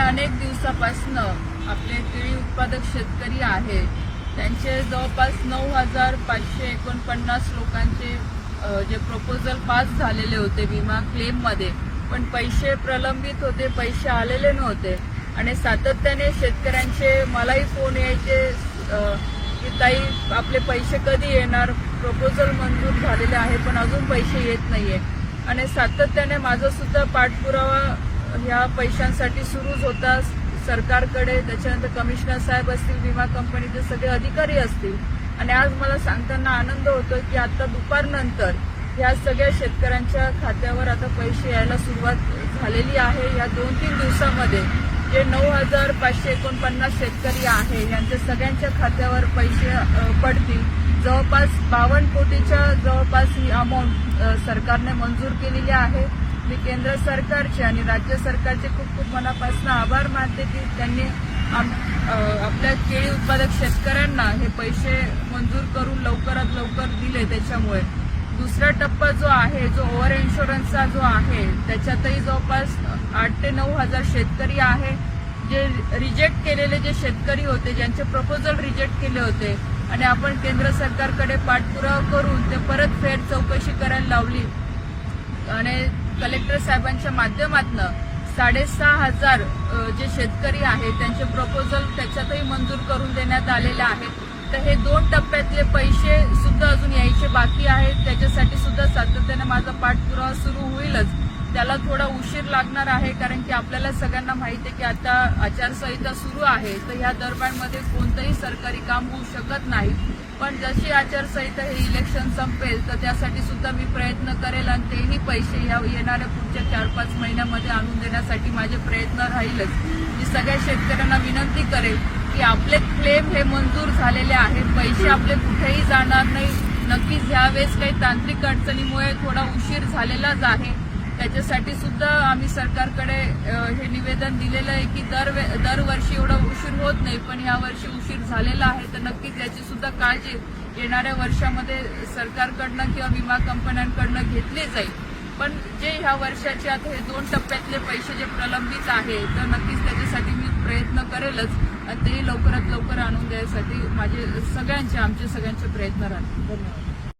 अनेक दिवसापासून आपले केळी उत्पादक शेतकरी आहे त्यांचे जवळपास नऊ हजार पाचशे एकोणपन्नास लोकांचे जे प्रपोजल पास झालेले होते विमा क्लेममध्ये पण पैसे प्रलंबित होते पैसे आलेले नव्हते. आणि सातत्याने शेतकऱ्यांचे मलाही फोन यायचे की ताई आपले पैसे कधी येणार? प्रपोजल मंजूर झालेले आहे पण अजून पैसे येत नाहीये. आणि सातत्याने माझा सुद्धा पाठपुरावा ह्या पैशांसाठी सुरूच होता. सरकारकडे त्याच्यानंतर कमिशनर साहेब असतील विमा कंपनीचे सगळे अधिकारी असतील. आणि आज मला सांगताना आनंद होतो की आता दुपारनंतर ह्या सगळ्या शेतकऱ्यांच्या खात्यावर आता पैसे यायला सुरुवात झालेली आहे. या दोन तीन दिवसामध्ये जे नऊ हजार पाचशे एकोणपन्नास शेतकरी आहे यांच्या सगळ्यांच्या खात्यावर पैसे पडतील. जवळपास बावन्न कोटीच्या जवळपास ही अमाऊंट सरकारने मंजूर केलेली आहे. मी केंद्र सरकारचे आणि राज्य सरकारचे खूप खूप मनापासून आभार मानते की त्यांनी आम- आपल्या केळी उत्पादक शेतकऱ्यांना हे पैसे मंजूर करून लवकरात लवकर दिले त्याच्यामुळे. दुसरा टप्पा जो आहे जो ओव्हर इन्शुरन्सचा जो आहे त्याच्यातही जवळपास आठ ते नऊ हजार शेतकरी आहे जे रिजेक्ट केलेले जे शेतकरी होते ज्यांचे प्रपोजल रिजेक्ट केले होते आणि आपण केंद्र सरकारकडे पाठपुरावा करून ते परत फेर चौकशी करायला लावली. आणि कलेक्टर साहेबांच्या माध्यमातून साडेसहा हजार जे शेतकरी आहेत त्यांचे प्रपोजल त्याच्यातही मंजूर करून देण्यात आलेले आहेत. तर हे दोन टप्प्यातले पैसे सुद्धा अजून यायचे बाकी आहेत. त्याच्यासाठी सुद्धा सातत्याने माझा पाठपुरावा सुरू होईलच. त्याला थोडा उशीर लागणार आहे कारण की आपल्याला सगळ्यांना माहिती आहे की आता आचारसंहिता सुरू आहे तर ह्या दरम्यानमध्ये कोणतंही सरकारी काम होऊ शकत नाही. पण जशी आचारसंहिता हे इलेक्शन संपेल तर त्यासाठी सुद्धा मी प्रयत्न करेल आणि तेही पैसे या येणाऱ्या पुढच्या चार पाच महिन्यामध्ये आणून देण्यासाठी माझे प्रयत्न राहीलच. मी सगळ्या शेतकऱ्यांना विनंती करेल की आपले क्लेम हे मंजूर झालेले आहेत पैसे आपले कुठेही जाणार नाही. नक्कीच ह्यावेळेस काही तांत्रिक अडचणीमुळे थोडा उशीर झालेलाच आहे. त्याच्यासाठी सुद्धा आम्ही सरकारकडे हे निवेदन दिलेलं आहे की दर दरवर्षी एवढा उशीर होत नाही पण यावर्षी उशीर झालेला आहे. तर नक्कीच याची सुद्धा काळजी येणाऱ्या वर्षामध्ये सरकारकडनं किंवा विमा कंपन्यांकडनं घेतली जाईल. पण जे ह्या वर्षाचे आता हे दोन टप्प्यातले पैसे जे प्रलंबित आहे तर नक्कीच त्याच्यासाठी मी प्रयत्न करेलच. आणि तेही लवकरात लवकर आणून द्यायसाठी माझे सगळ्यांचे आमचे सगळ्यांचे प्रयत्न राहतील. धन्यवाद.